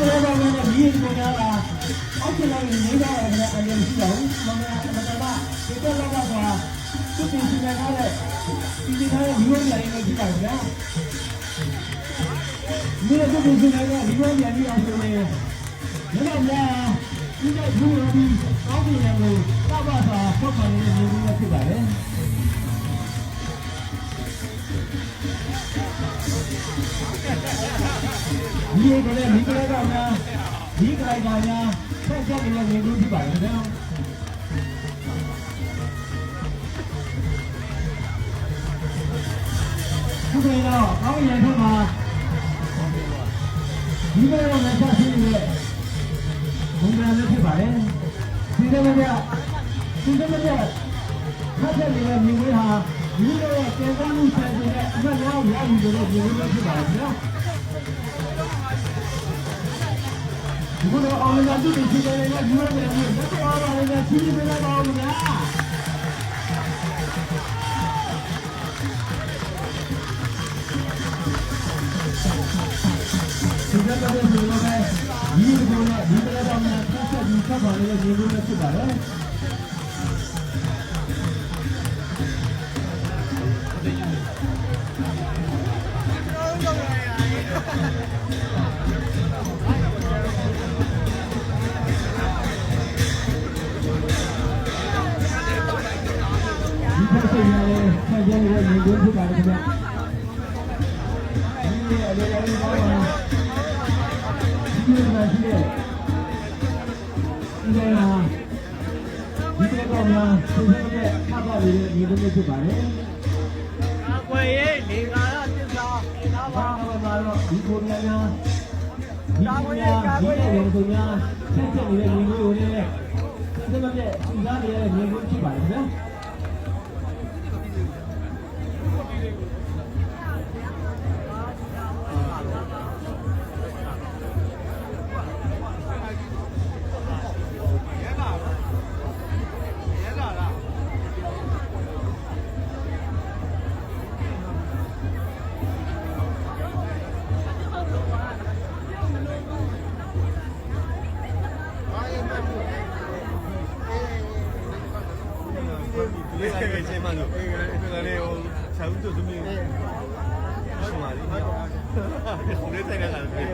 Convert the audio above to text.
ကျွန်တော်တို့လည်းဒီကိုကလာအောက်ကနေနေကြရတယ်အရင်ရှိတော့မင်္ဂလာမတပါဒီတော့လောက်ပါဆိုတာသူပြင်ဆင်ထားတဲ့ဒီဒီထားတဲ့ဒီဝမ်းပြန်ရင်းလို့ဖြစ်ပါဗျာဒီလိုသူပြင်ဆင်ထားတဲ့ဒီဝမ်းပြန်ပြီးအောင်ဆိုနေတယ်လည်းမလားဒီကဘူးရောပြီးကောင်းပြန်လို့တပါစာဖွက်ပါနေတဲ့နေရာဖြစ်ပါတယ် ဒီကလေးဒီကလေးကများဒီကလေးကများဆက်ချက်နေတဲ့နေလို့ဖြစ်ပါတယ်နော်ခုကလေးတော့အောင်းရထမှာဒီကလေးကလည်းဆက်ရှိနေတဲ့ဘုံကလေးဖြစ်ပါတယ်ဒီကလေးကဒီကလေးကဖတ်တဲ့နေတဲ့မြင်ကွင်းဟာဒီလိုရဲ့ကျေကမ်းမှုဆက်နေတဲ့အမှတ်လောက်ရယူလို့မြင်ကွင်းဖြစ်ပါတယ်နော် ဒီလိုအောင်လာတူတူရှိတယ်လေဒီလိုပဲဒီတော့အားရလည်းချင်းပြလာပါဦးဗျာဒီကတော့ဒီလိုပဲဒီလိုနဲ့ဒီလိုတော့မှဆက်ဆက်ဒီဆက်ပါလေဒီလိုနဲ့ဖြစ်ပါလေဒီ ဖက်စိတ်နဲ့ဆက်ကြရတဲ့ညီကိုဖြစ်ပါတယ်ခင်ဗျာဒီအလေးလေးပါပါဒီမှာရှိတဲ့ဒီကနေ့ဒီကတော့များသူ့ရဲ့ခါပါလေးညီကိုဖြစ်ပါတယ်အကွယ်ရေးလေကာရတစ္ဆာနာဘာပါမှမလာတော့ဒီကိုများများဒီကိုများဒီကိုဆိုများဆက်ဆက်နေတဲ့ညီကိုတွေနဲ့ဆက်ဆက်တဲ့သူသားတွေရဲ့ညီကိုဖြစ်ပါတယ်ခင်ဗျာ လေးကလေးချင်းမှလို့ငါလေးဟိုဆောင်းတို့သူမျိုးဟု တ်ပါလိမ့်ဟုတ်ပါဘူးလေးဆိုင်ကလည်း